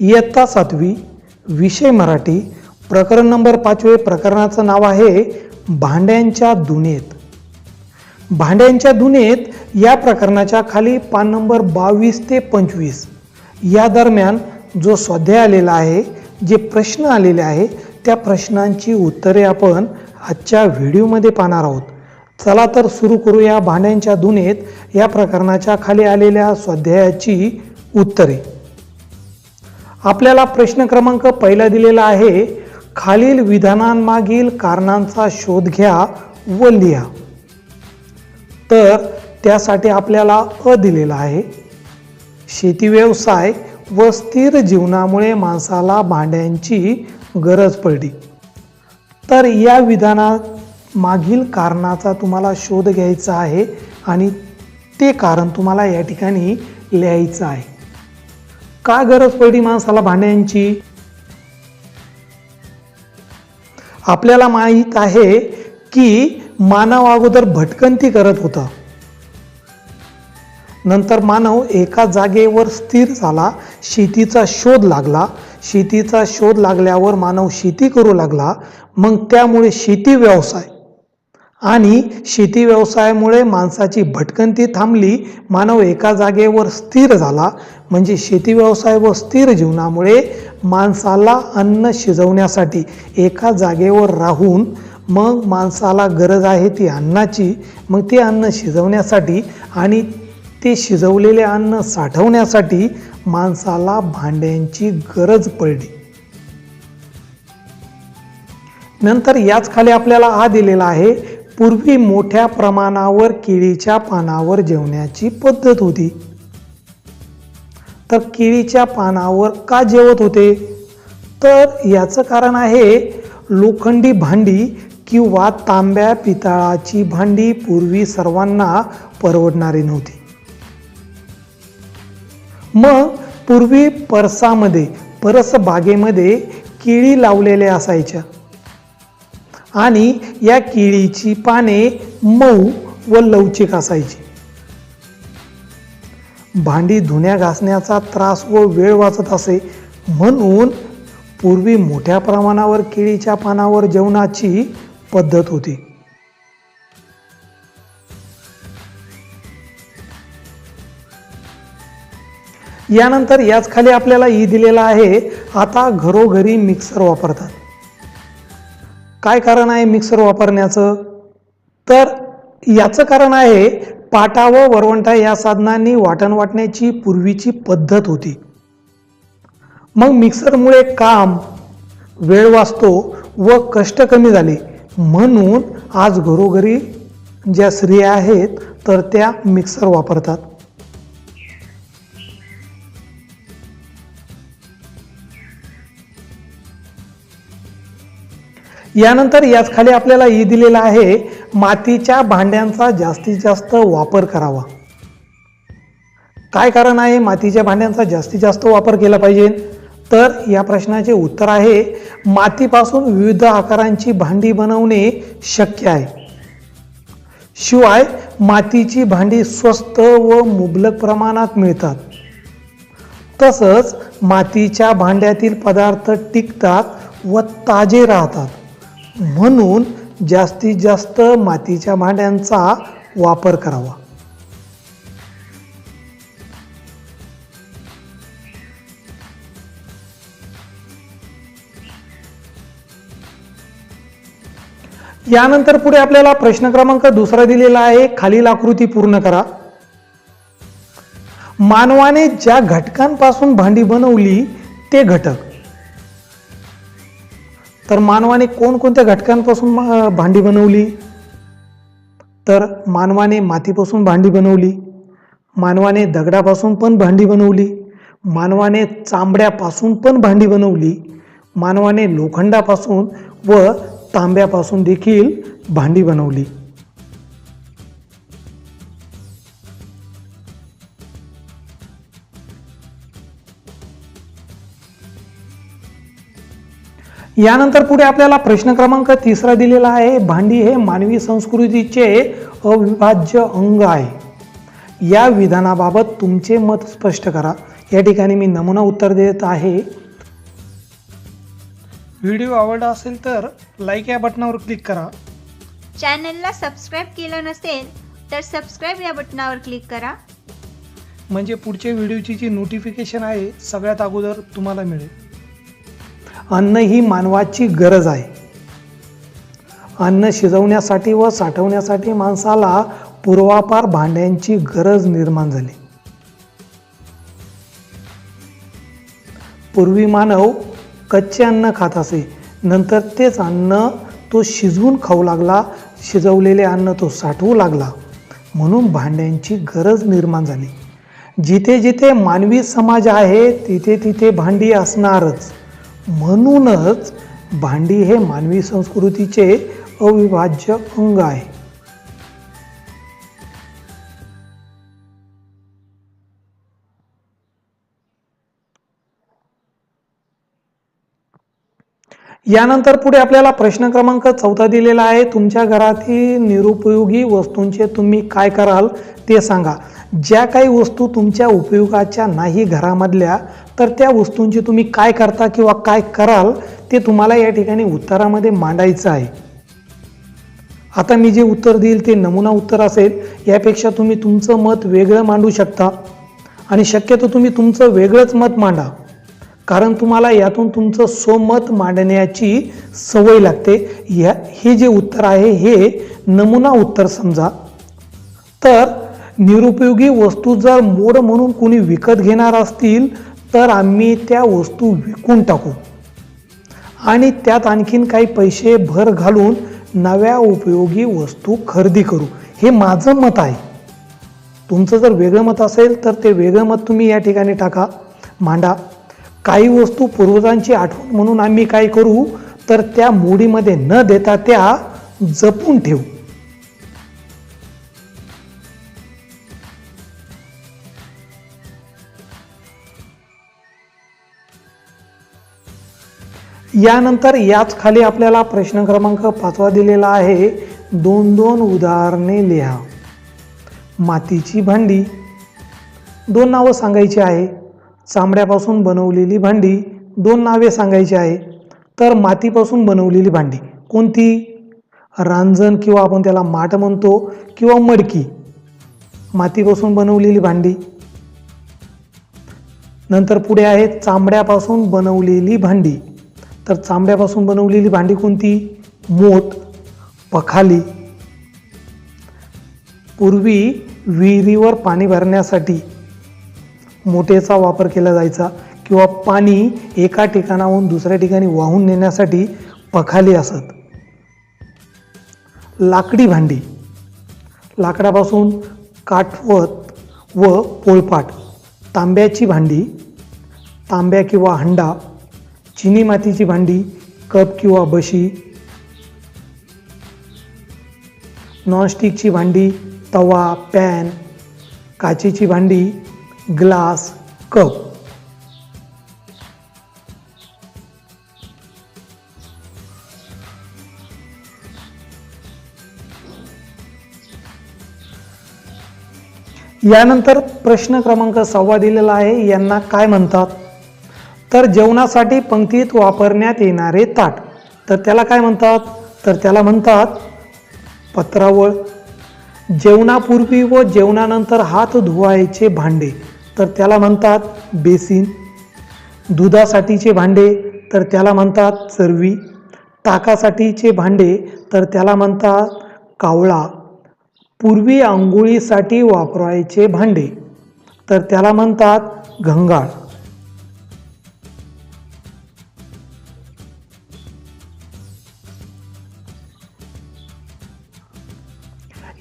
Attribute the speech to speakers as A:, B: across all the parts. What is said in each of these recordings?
A: इयत्ता सातवी विषय मराठी प्रकरण नंबर पाचवे प्रकरणाचं नाव आहे भांड्यांच्या दुनेत. भांड्यांच्या दुनेत या प्रकरणाच्या खाली पान नंबर बावीस ते पंचवीस. या दरम्यान जो स्वाध्याय आलेला आहे जे प्रश्न आलेले आहे त्या प्रश्नांची उत्तरे आपण आजच्या व्हिडिओमध्ये पाहणार आहोत. चला तर सुरू करूया भांड्यांच्या दुनेत या प्रकरणाच्या खाली आलेल्या स्वाध्यायाची उत्तरे. आपल्याला प्रश्न क्रमांक पहिला दिलेला आहे खालील विधानांमागील कारणांचा शोध घ्या व लिहा. तर त्यासाठी आपल्याला अ दिलेला आहे शेती व्यवसाय व स्थिर जीवनामुळे माणसाला भांड्यांची गरज पडली. तर या विधानामागील कारणाचा तुम्हाला शोध घ्यायचा आहे आणि ते कारण तुम्हाला या ठिकाणी लिहायचं आहे. का गरज पडली माणसाला भांड्यांची? आपल्याला माहीत आहे की मानव अगोदर भटकंती करत होता. नंतर मानव एका जागेवर स्थिर झाला शेतीचा शोध लागला. शेतीचा शोध लागल्यावर मानव शेती करू लागला. मग त्यामुळे शेती व्यवसाय आणि शेती व्यवसायामुळे माणसाची भटकंती थांबली मानव एका जागेवर स्थिर झाला. म्हणजे शेती व्यवसाय व स्थिर जीवनामुळे माणसाला अन्न शिजवण्यासाठी एका जागेवर राहून मग माणसाला गरज आहे ती अन्नाची. मग ते अन्न शिजवण्यासाठी आणि ते शिजवलेले अन्न साठवण्यासाठी माणसाला भांड्यांची गरज पडली. नंतर याच खाली आपल्याला हा दिलेला आहे पूर्वी मोठ्या प्रमाणावर केळीच्या पानावर जेवण्याची पद्धत होती. तर केळीच्या पानावर का जेवत होते? तर याचं कारण आहे लोखंडी भांडी किंवा तांब्या पितळाची भांडी पूर्वी सर्वांना परवडणारी नव्हती. मग पूर्वी परसामध्ये परस बागेमध्ये केळी लावलेल्या असायच्या. आणि या केळीची पाने मऊ व लवचिक असायची. भांडी धुण्या घासण्याचा त्रास व वेळ वाचत असे. म्हणून पूर्वी मोठ्या प्रमाणावर केळीच्या पानावर जेवणाची पद्धत होती. यानंतर याच खाली आपल्याला ई दिलेला आहे आता घरोघरी मिक्सर वापरतात. काय कारण आहे मिक्सर वापरण्याचं? तर याचं कारण आहे पाटा व वरवंटा या साधनांनी वाटण वाटण्याची पूर्वीची पद्धत होती. मग मिक्सरमुळे काम वेळ वाचतो व कष्ट कमी झाले. म्हणून आज घरोघरी ज्या स्त्रिया आहेत तर त्या मिक्सर वापरतात. यानंतर याच खाली आपल्याला ई दिलेला आहे मातीच्या भांड्यांचा जास्तीत जास्त वापर करावा. काय कारण आहे मातीच्या भांड्यांचा जास्तीत जास्त वापर केला पाहिजे? तर या प्रश्नाचे उत्तर आहे मातीपासून विविध आकारांची भांडी बनवणे शक्य आहे. शिवाय मातीची भांडी स्वस्त व मुबलक प्रमाणात मिळतात. तसंच मातीच्या भांड्यातील पदार्थ टिकतात व ताजे राहतात. म्हणून जास्तीत जास्त मातीच्या भांड्यांचा वापर करावा. यानंतर पुढे आपल्याला प्रश्न क्रमांक दुसरा दिलेला आहे. खालील आकृती पूर्ण करा. मानवाने ज्या घटकांपासून भांडी बनवली ते घटक. तर मानवाने कोणकोणत्या घटकांपासून भांडी बनवली? तर मानवाने मातीपासून भांडी बनवली मानवाने दगडापासून पण भांडी बनवली मानवाने चांबड्यापासून पण भांडी बनवली मानवाने लोखंडापासून व तांब्यापासून देखील भांडी बनवली. यानंतर पुढे आपल्याला प्रश्न क्रमांक तिसरा दिलेला आहे. भांडी हे मानवी संस्कृतीचे अविभाज्य अंग आहे. या विधानाबाबत तुमचे मत स्पष्ट करा. या ठिकाणी मी नमुना उत्तर देत आहे. व्हिडिओ आवडला असेल तर लाईक या बटनावर क्लिक करा.
B: चॅनलला सबस्क्राईब केलं नसेल तर सबस्क्राईब या बटनावर क्लिक करा.
A: म्हणजे पुढच्या व्हिडिओची जी नोटिफिकेशन आहे सगळ्यात अगोदर तुम्हाला मिळेल. अन्न ही मानवाची गरज आहे. अन्न शिजवण्यासाठी व साठवण्यासाठी माणसाला पूर्वापार भांड्यांची गरज निर्माण झाली. पूर्वी मानव कच्चे अन्न खात असे. नंतर तेच अन्न तो शिजवून खाऊ लागला शिजवलेले अन्न तो साठवू लागला. म्हणून भांड्यांची गरज निर्माण झाली. जिथे जिथे मानवी समाज आहे तिथे तिथे भांडी असणारच. म्हणूनच भांडी हे मानवी संस्कृतीचे अविभाज्य अंग आहे. यानंतर पुढे आपल्याला प्रश्न क्रमांक चौथा दिलेला आहे. तुमच्या घरातील निरुपयोगी वस्तूंचे तुम्ही काय कराल ते सांगा. ज्या काही वस्तू तुमच्या उपयोगाच्या नाही घरामधल्या तर त्या वस्तूंची तुम्ही काय करता किंवा काय कराल ते तुम्हाला या ठिकाणी उत्तरामध्ये मांडायचं आहे. आता मी जे उत्तर देईल ते नमुना उत्तर असेल. यापेक्षा तुम्ही तुमचं मत वेगळं मांडू शकता. आणि शक्यतो तुम्ही तुमचं वेगळंच मत मांडा. कारण तुम्हाला यातून तुमचं स्वमत मांडण्याची सवय लागते. या हे जे उत्तर आहे हे नमुना उत्तर समजा. तर निरुपयोगी वस्तू जर मोड म्हणून कोणी विकत घेणार असतील तर आम्ही त्या वस्तू विकून टाकू. आणि त्यात आणखीन काही पैसे भर घालून नव्या उपयोगी वस्तू खरेदी करू. हे माझं मत आहे. तुमचं जर वेगळं मत असेल तर ते वेगळं मत तुम्ही या ठिकाणी टाका. मांडा. काही वस्तू पूर्वजांची आठवण म्हणून आम्ही काय करू? तर त्या मोडीमध्ये न देता त्या जपून ठेवू. यानंतर याच खाली आपल्याला प्रश्न क्रमांक पाचवा दिलेला आहे. दोन दोन उदाहरणे लिहा. मातीची भांडी. दोन नावं सांगायची आहे. चामड्यापासून बनवलेली भांडी. दोन नावे सांगायची आहे. तर मातीपासून बनवलेली भांडी. कोणती? रांजण किंवा आपण त्याला माठ म्हणतो किंवा मडकी. मातीपासून बनवलेली भांडी. नंतर पुढे आहे चामड्यापासून बनवलेली भांडी. तर चांबड्यापासून बनवलेली भांडी कोणती? मोठ पखाली. पूर्वी विहिरीवर पाणी भरण्यासाठी मोठेचा वापर केला जायचा किंवा पाणी एका ठिकाणाहून दुसऱ्या ठिकाणी वाहून नेण्यासाठी पखाली असत. लाकडी भांडी. लाकडापासून काठवत व पोळपाट. तांब्याची भांडी तांब्या किंवा हंडा चिनी मातीची भांडी कप किंवा बशी नॉनस्टिकची भांडी तवा पॅन काचेची भांडी ग्लास कप. यानंतर प्रश्न क्रमांक सव्वा दिलेला आहे यांना काय म्हणतात? तर जेवणासाठी पंक्तीत वापरण्यात येणारे ताट. तर त्याला काय म्हणतात? तर त्याला म्हणतात पत्रावळ. जेवणापूर्वी व जेवणानंतर हात धुवायचे भांडे. तर त्याला म्हणतात बेसिन. दुधासाठीचे भांडे तर त्याला म्हणतात चरवी. ताकासाठीचे भांडे तर त्याला म्हणतात कावळा. पूर्वी आंघोळीसाठी वापरायचे भांडे तर त्याला म्हणतात घंगाळ.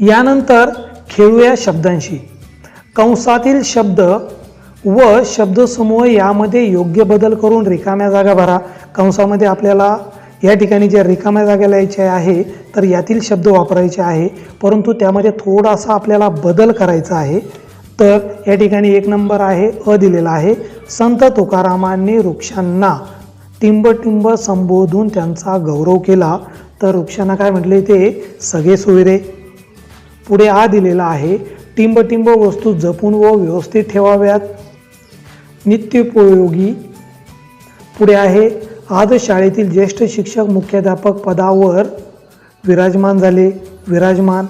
A: यानंतर खेळूया शब्दांशी. कंसातील शब्द व शब्दसमूह यामध्ये योग्य बदल करून रिकाम्या जागा भरा. कंसामध्ये आपल्याला या ठिकाणी ज्या रिकाम्या जागा लिहायचे आहे तर यातील शब्द वापरायचे आहे. परंतु त्यामध्ये थोडासा आपल्याला बदल करायचा आहे. तर या ठिकाणी एक नंबर आहे अ दिलेला आहे. संत तुकारामांनी वृक्षांना टिंब संबोधून त्यांचा गौरव केला. तर वृक्षांना काय म्हटले ते? सगळे सुविरे. पुढे आ दिलेला आहे टिंबटिंब वस्तू जपून व व्यवस्थित ठेवाव्यात. नित्योपयोगी. पुढे आहे आज शाळेतील ज्येष्ठ शिक्षक मुख्याध्यापक पदावर विराजमान झाले. विराजमान.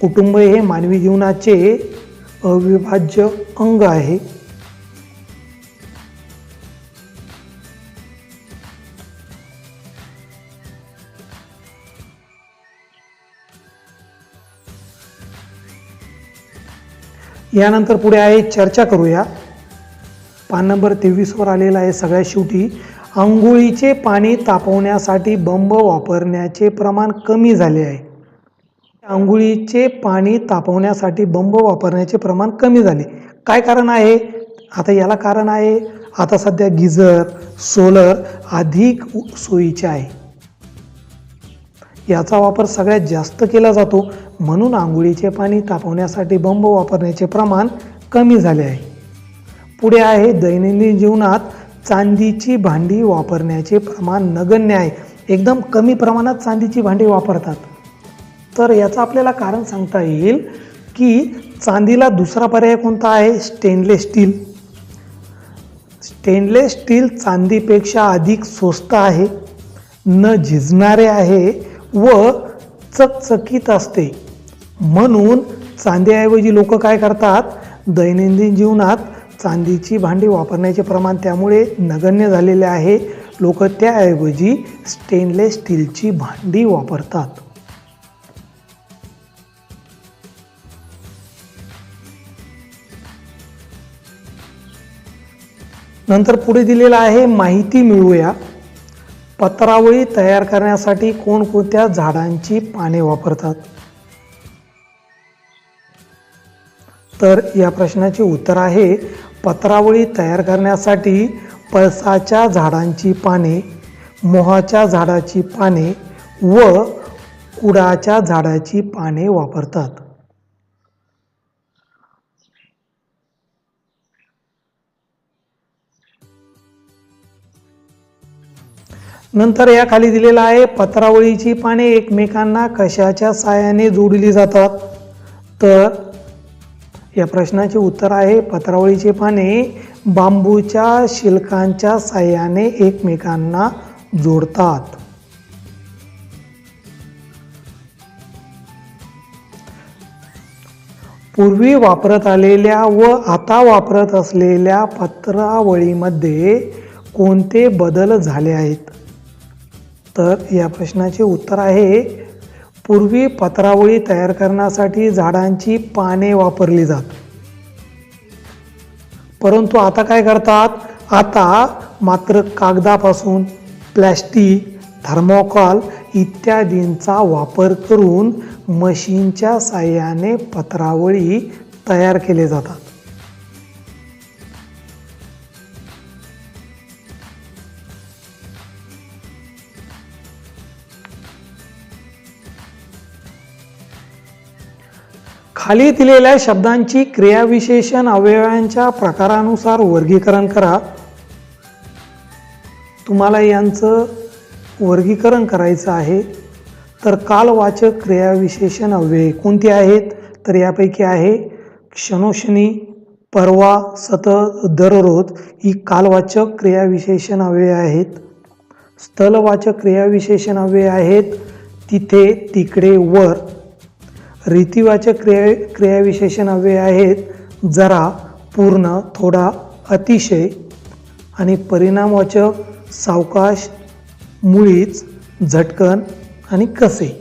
A: कुटुंब हे मानवी जीवनाचे अविभाज्य अंग आहे. यानंतर पुढे आहे चर्चा करूया. पान नंबर तेवीसवर आलेला आहे सगळ्यात शेवटी. आंघोळीचे पाणी तापवण्यासाठी बंब वापरण्याचे प्रमाण कमी झाले आहे. आंघोळीचे पाणी तापवण्यासाठी बंब वापरण्याचे प्रमाण कमी झाले. काय कारण आहे? आता याला कारण आहे आता सध्या गिझर सोलर अधिक सोयीचे आहे. याचा वापर सगळ्यात जास्त केला जातो. म्हणून आंघोळीचे पाणी तापवण्यासाठी बंब वापरण्याचे प्रमाण कमी झाले आहे. पुढे आहे दैनंदिन जीवनात चांदीची भांडी वापरण्याचे प्रमाण नगण्य आहे. एकदम कमी प्रमाणात चांदीची भांडी वापरतात. तर याचं आपल्याला कारण सांगता येईल की चांदीला दुसरा पर्याय कोणता आहे? स्टेनलेस स्टील स्टेनलेस स्टील चांदीपेक्षा अधिक स्वस्त आहे. न झिजणारे आहे व चकचकीत असते. म्हणून चांदीऐवजी लोक काय करतात? दैनंदिन जीवनात चांदीची भांडी वापरण्याचे प्रमाण त्यामुळे नगण्य झालेले आहे. लोक त्याऐवजी स्टेनलेस स्टीलची भांडी वापरतात. नंतर पुढे दिलेलं आहे माहिती मिळवूया. पत्रावळी तयार करण्यासाठी कोणकोणत्या झाडांची पाने वापरतात? तर या प्रश्नाचे उत्तर आहे पत्रावळी तयार करण्यासाठी पळसाच्या झाडांची पाने मोहाच्या झाडाची पाने व कुडाच्या झाडाची पाने वापरतात. नंतर या खाली दिलेला आहे पत्रावळीची पाने एकमेकांना कशाच्या साहाय्याने जोडली जातात? तर या प्रश्नाचे उत्तर आहे पत्रावळीचे पाने बांबूच्या शिल्कांच्या साह्याने एकमेकांना जोडतात. पूर्वी वापरत आलेल्या व आता वापरत असलेल्या पत्रावळीमध्ये कोणते बदल झाले आहेत? तर या प्रश्नाचे उत्तर आहे पूर्वी पत्रावळी तयार करण्यासाठी झाडांची पाने वापरली जात. परंतु आता काय करतात? आता मात्र कागदापासून प्लॅस्टिक थर्मोकॉल इत्यादींचा वापर करून मशीनच्या साहाय्याने पत्रावळी तयार केले जातात. खाली दिलेल्या शब्दांची क्रियाविशेषण अवयवांच्या प्रकारानुसार वर्गीकरण करा. तुम्हाला यांचं वर्गीकरण करायचं आहे तर कालवाचक क्रियाविशेषण अव्यय कोणती आहेत? तर यापैकी आहे क्षणोक्षणी परवा सतत दररोज ही कालवाचक क्रियाविशेषण अव्यय आहेत. स्थलवाचक क्रियाविशेषण अव्यय आहेत तिथे तिकडे वर. रीतिवाचक क्रिया क्रियाविशेषण हवे आहेत जरा पूर्ण थोडा अतिशय आणि परिणामवाचक सावकाश मुळीच झटकन आणि कसे.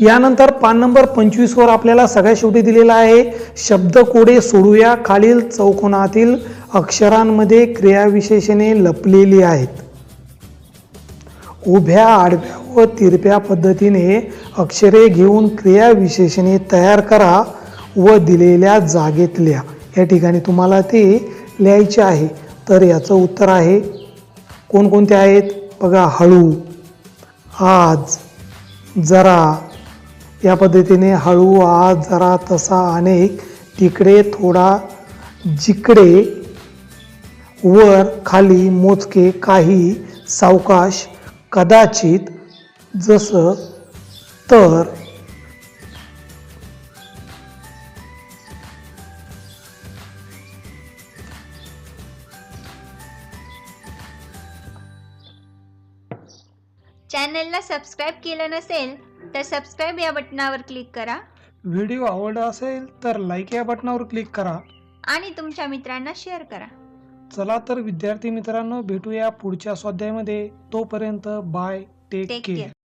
A: यानंतर पान नंबर पंचवीसवर आपल्याला सगळ्या शेवटी दिलेला आहे शब्द कोडे सोडूया खालील चौकोनातील अक्षरांमध्ये क्रियाविशेषणे लपलेली आहेत. उभ्या आडव्या व तिरप्या पद्धतीने अक्षरे घेऊन क्रियाविशेषणे तयार करा व दिलेल्या जागेत लिहा या ठिकाणी तुम्हाला ते लिहायचे आहे. तर याचं उत्तर आहे कोणकोणते आहेत? बघा हळू आज जरा. या पद्धतीने हळू आज जरा तसा अनेक तिकडे थोडा जिकडे वर खाली मोजके काही सावकाश कदाचित जसं तर.
B: चॅनलला सबस्क्राईब केलं नसेल तर सबस्क्राईब या बटनावर क्लिक करा.
A: व्हिडिओ आवडला असेल तर लाईक या बटनावर क्लिक करा.
B: आणि तुमच्या मित्रांना शेअर करा.
A: चला तर विद्यार्थी मित्रांनो भेटूया पुढच्या स्वाध्यायामध्ये. तोपर्यंत बाय टेक
B: केअर.